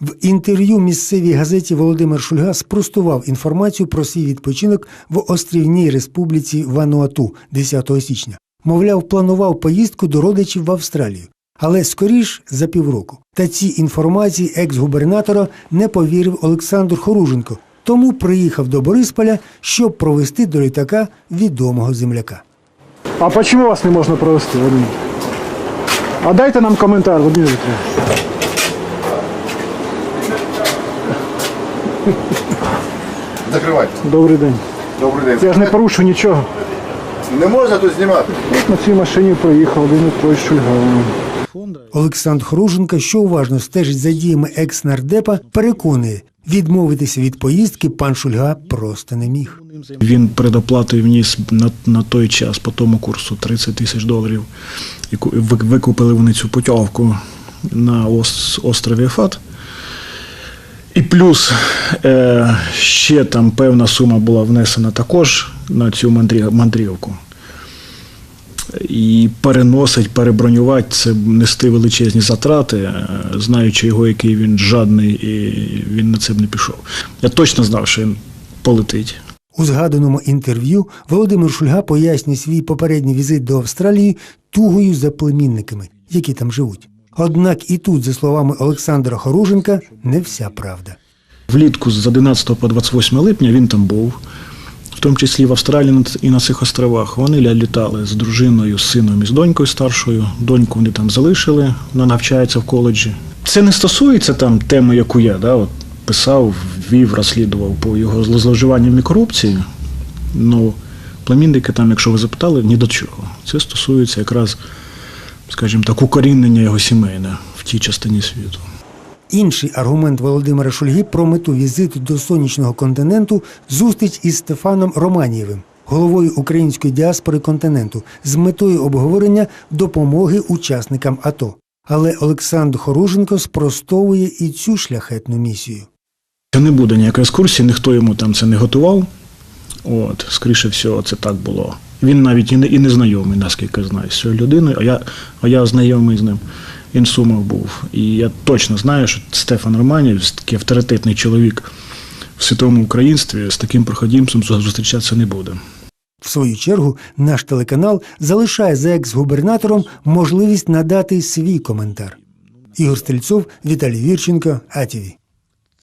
В інтерв'ю місцевій газеті Володимир Шульга спростував інформацію про свій відпочинок в острівній республіці Вануату 10 січня. Мовляв, планував поїздку до родичів в Австралію, але скоріш за півроку. Та цій інформації екс-губернатора не повірив Олександр Хоруженко, тому приїхав до Борисполя, щоб провести до літака відомого земляка. А почему вас не можна провести? А дайте нам коментар, Вадим Вікторович. Закривайте. Добрий день. Добрий день. Я ж не порушу нічого. Не можна тут знімати. От на цій машині проїхав Вадим Вікторович Шульга. Олександр Хоруженко, що уважно стежить за діями екс-нардепа, переконує, відмовитися від поїздки пан Шульга просто не міг. Він предоплатою вніс на, на той час по тому курсу 30 тисяч доларів. І ку- ви- викупили вони цю путівку на ос- острові Фат. І плюс е, ще там певна сума була внесена також на цю мандрі- мандрівку. І переносить, перебронювати це нести величезні затрати, е, знаючи його, який він жадний, і він на це б не пішов. Я точно знав, що він полетить. У згаданому інтерв'ю Володимир Шульга пояснює свій попередній візит до Австралії тугою за племінниками, які там живуть. Однак і тут, за словами Олександра Хоруженка, не вся правда. Влітку з 11 по 28 липня він там був, в тому числі в Австралії і на цих островах. Вони літали з дружиною, з сином і з донькою старшою. Доньку вони там залишили, вона навчається в коледжі. Це не стосується там теми, яку я да, от, писав, вів, розслідував по його зловживанням і корупції. Ну, племінники там, якщо ви запитали, ні до чого. Це стосується якраз, скажімо так, укорінення його сімейне в тій частині світу. Інший аргумент Володимира Шульги про мету візиту до сонячного континенту зустріч із Стефаном Романієвим, головою української діаспори континенту, з метою обговорення допомоги учасникам АТО. Але Олександр Хоруженко спростовує і цю шляхетну місію. Це не буде ніякої екскурсії, ніхто йому там це не готував. От, скоріше всього, це так було. Він навіть і не, і не знайомий, наскільки знаю, з цією людиною, а я, а я знайомий з ним. Він в Сумах був. І я точно знаю, що Стефан Романів, такий авторитетний чоловік в світовому українстві, з таким проходімцем зустрічатися не буде. В свою чергу наш телеканал залишає за екс-губернатором можливість надати свій коментар. Ігор Стрільцов, Віталій Вірченко, АТВ.